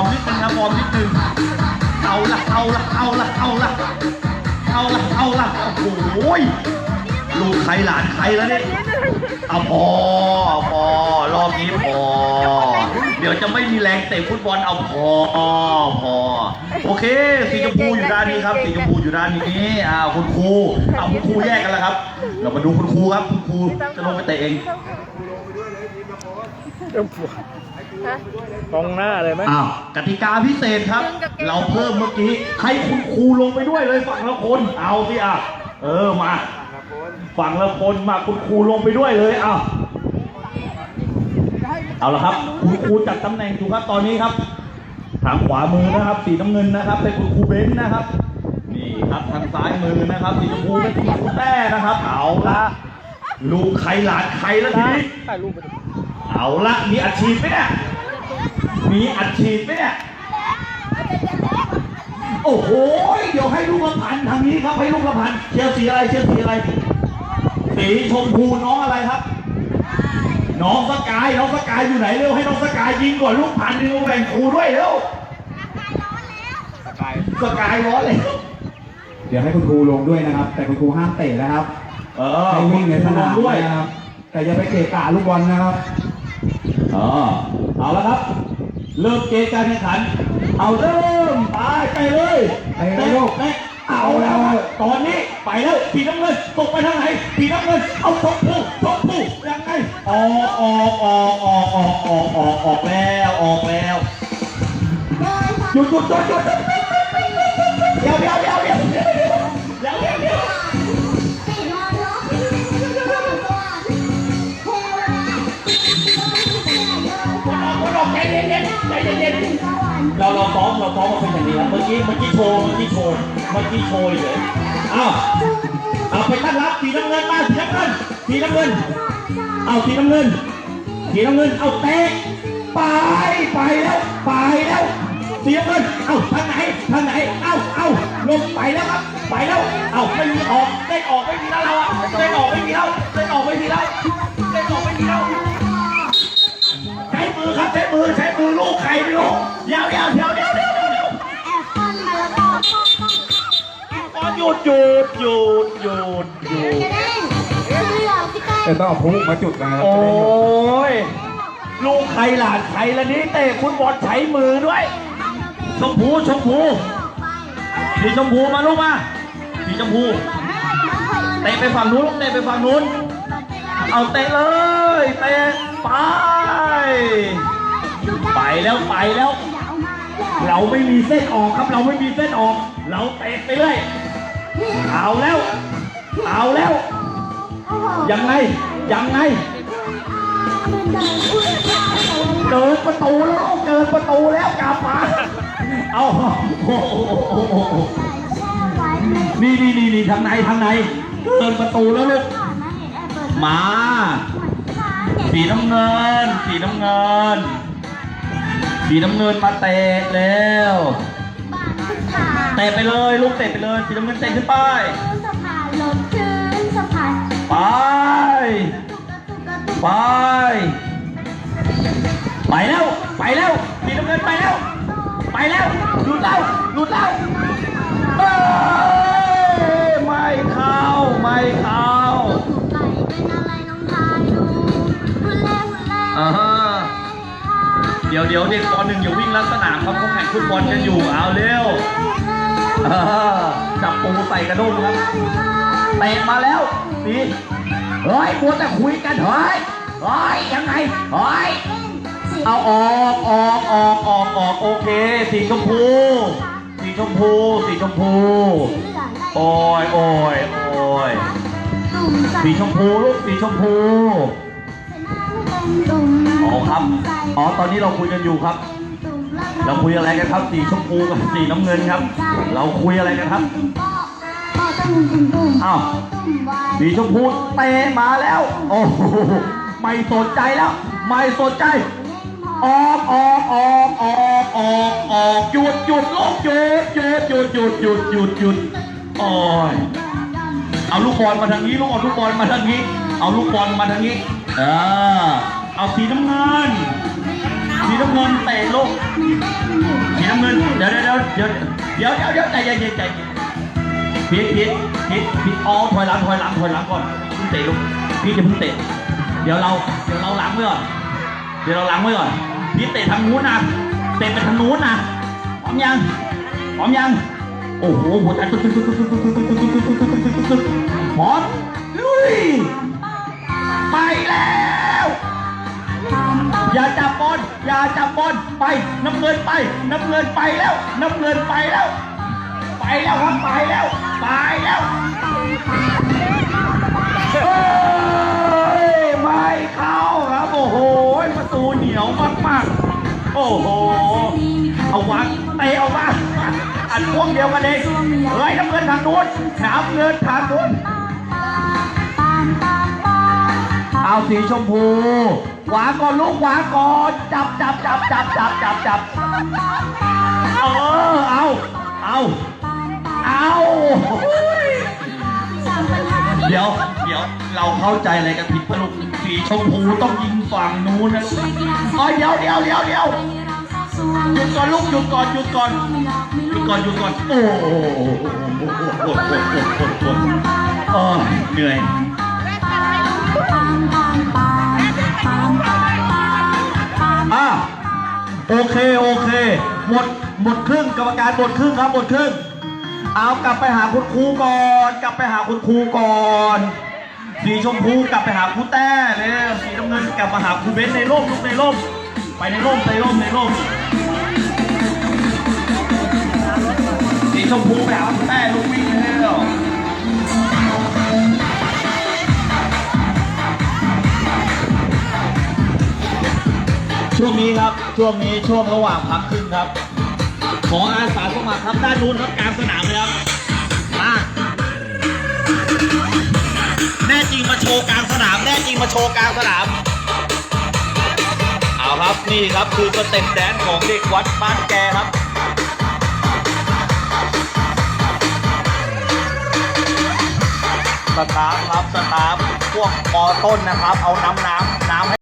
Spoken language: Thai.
ร์มนิดนึงครับวอร์มนิดนึงเอาละเอาละเอาละเอาละเอาละเอาละโอ้โหลูกใครหลานใครแล้วเนี่ยเอาพอพอรอบนี้พอ เดี๋ยวจะไม่มีแรงเตะฟุตบอลเอาพอพอโอเคสีชมพูอยู่ด้านนี้ครับสีชมพูอยู่ด้านนี้อ่าคุณครูเอาคุณครูแยกกันแล้วครับ เรามาดูคุณครูครับคุณครูจะลงไปเตะเอง กองหน้าเลยไหมอ้าวกติกาพิเศษครับ เราเพิ่มเมื่อกี้ให้คุณครูลงไปด้วยเลยฝั่งละคน เอาสิอะ เออมาฝั่งละคนมาคุณครูลงไปด้วยเลยเอาเอาละครับ คุณครูจัดตำแหน่งถูกครับตอนนี้ครับ ทางขวามือนะครับ สีน้ำเงินนะครับ เป็นคุณครูเบนซ์นะครับ นี่ครับทางซ้ายมือนะครับ สีชมพูเป็นคุณครูแต้นะครับ เอาละลูกใครหลานใครแล้วทีนี้ถ่ายรูปไปดิ เอาละมีอัดฉีดไหมเนี่ย มีอัดฉีดไหมเนี่ย โอ้โห เดี๋ยวให้ลูกละพันทางนี้ครับให้ลูกละพันเชียร์สีอะไรเชียร์สีอะไร สีชมพูน้องอะไรครับ น้องสกาย น้องสกายอยู่ไหนเร็วให้น้องสกายยิงก่อนลูกพันหนึงเอาแบ่งครูด้วยเร็วสกายสกายร้อนเลย เดี๋ยวให้คุณครูลงด้วยนะครับ แต่คุณครูห้ามเตะนะครับเออให้วิ่งในสนามด้วยนะครับ แต่อย่าไปเกะกะลูกบอลนะครับ อ๋อเอาละครับ เริ่มเกมการแข่งขัน เอาเริ่มไปไปเลยไปเลยลูก เตะเอาแล้วครับตอนนี้ไปแล้วสีน้ำเงินตกไปทางไหนสีน้ำเงินเอาชมพูชมพูยังไงออกออกออกออกออกออกออกออกแล้วออกแล้วหยุดหยุดหยุดหยุดเดี๋ยวเดี๋ยวเดี๋ยว เราเราซ้อมเราซ้อมมาเป็นอย่างนี้ครับเมื่อกี้เมื่อกี้โชว์เมื่อกี้โชว์เมื่อกี้โชว์เฉยอ้าวเอาไปตั้งรับสีน้ำเงินมาสีน้ำเงินสีน้ำเงิน เอาสีน้ำเงินสีน้ำเงินเอาเตะไปไปแล้วไปแล้วสีน้ำเงินเอาทางไหนทางไหนเอาเอาลงไปแล้วครับไปแล้วเอาไม่มีออกได้ออกไม่มีแล้วเราอะได้ออกไม่มีแล้วได้ออกไม่มีแล้ว มือใช้มือใช้มือลูกใครไม่รู้ยาวยาวเดี๋ยวเดี๋ยวเดี๋ยวเดี๋ยวเดี๋ยวหยุดหยุดหยุดหยุดหยุดแต่ต้องเอาพลุมาจุดนะครับโอ้ยลูกใครหลานใครละนี้เตะฟุตบอลใช้มือด้วย ชมพูชมพูสีชมพูมาลูกมาสีชมพูเตะไปฝั่งนู้นลูกเตะไปฝั่งนู้น เอาเตะเลย เตะไป ไปแล้วไปแล้ว เราไม่มีเส้นออกครับ เราไม่มีเส้นออก เราเตะไปเลยเอาแล้ว เอาแล้ว ยังไง ยังไง เดินประตูแล้วลูกเดินประตูแล้วกลับมาเอาโอ้โหนี่นี่นี่นี่ทางไหนทางไหนเดินประตูแล้วลูกมา สีน้ำเงิน สีน้ำเงิน สีน้ำเงินมาเตะแล้วเตะไปเลยลูกเตะไปเลยสีน้ำเงินเตะขึ้นไปไป ไป ไปแล้วไปแล้วสีน้ำเงินไปแล้ว ไปแล้วหลุดแล้วหลุดแล้ว ดี๋ยวเดี๋ยวเด็กปหนึ่งอย่าวิ่งลัดสนามครับเขาแข่งฟุตบอลกันอยู่เอาเร็วจับปูใส่กระด้งครับเตะมาแล้วนี่เฮ้ยมัวแต่คุยกันเฮ้ยเฮ้ยยังไงเฮ้ยเอาออกออกออกออกออกโอเค สีชมพูสีชมพูสีชมพูโอ้ยโอ้ยโอ้ยสีชมพูลูกสีชมพู อ๋อครับ อ๋อ ตอนนี้เราคุยกันอยู่ครับ เราคุยอะไรกันครับ สีชมพูกับสีน้ำเงินครับ เราคุยอะไรกันครับ อ้าว สีชมพูเตะมาแล้ว โอ้โห ไม่สนใจแล้ว ไม่สนใจ ออกออกออกออกออกออกหยุดหยุดลูกหยุดหยุดหยุดหยุดหยุดหยุดหยุดโอ้ยเอาลูกบอลมาทางนี้ ลูกเอาลูกบอลมาทางนี้ เอาลูกบอลมาทางนี้เออ เอาสีน้ำเงิน สีน้ำเงินเตะลูก สีน้ำเงิน เดี๋ยวเดี๋ยวเดี๋ยวเดี๋ยวเดี๋ยวเดี๋ยวใจเย็นใจเย็นพีทพีทพีทพีทอ๋อถอยหลังถอยหลังถอยหลังก่อนเพิ่งเตะลูก พีทจะเพิ่งเตะ เดี๋ยวเราเดี๋ยวเราล้างไว้ก่อน เดี๋ยวเราล้างไว้ก่อน พีทเตะทางนู้นนะ เตะไปทางนู้นนะพร้อมยังพร้อมยัง โอ้โหหัวใจตึ๊กตึ๊กตึ๊กตึ๊กตึ๊กตึ๊กตึ๊กตึ๊กตึ๊กตึ๊กตึ๊กตึ๊กตึ๊กตึ๊กพร้อมลุยไปแล้ว อย่าจับบอลอย่าจับบอลไปน้ำเงินไป น้ำเงินไปแล้ว น้ำเงินไปแล้ว ไปแล้วครับไปแล้วไปแล้วเฮ้ยไม่เข้าครับโอ้โหประตูเหนียวมากๆโอ้โหเอาวางเตะเอามาอันพวกเดียวกันเองเฮ้ยน้ำเงินทางนู้นน้ำเงินทางนู้นเอาสีชมพู วางก่อนลูกวางก่อนจับจับจับจับจับจับจับเออเอาเอาเอาเดี๋ยวเดี๋ยวเราเข้าใจอะไรกันผิดปะลูกสีชมพูต้องยิงฝั่งนู้นนะลูกอ๋อเดี๋ยวเดี๋ยวเดี๋ยวเดี๋ยวหยุดก่อนลูกหยุดก่อนหยุดก่อนหยุดก่อนหยุดก่อนโอ้โหโอ้ยเหนื่อย โอเคโอเค หมดหมดครึ่งกรรมการหมดครึ่งครับหมดครึ่ง เอากลับไปหาคุณครูก่อน กลับไปหาคุณครูก่อน สีชมพูกลับไปหาครูแต้เลยสีน้ำเงินกลับมาหาครูเบนในร่มลูกในร่ม ไปในร่มในร่มในร่ม สีชมพูไปหาครูแต้ลูกวิ่งเร็ว ช่วงนี้ครับช่วงนี้ช่วงระหว่างพักครึ่งครับ ขออาสาสมัครครับด้านนู้นครับกลางสนามเลยครับมาแน่จริงมาโชว์กลางสนามแน่จริงมาโชว์กลางสนามเอาครับนี่ครับคือสเต็ปแดนของเด็กวัดบ้านแกครับสตาฟครับสตาฟพวกปอต้นนะครับ เอาน้ำน้ำน้ำให้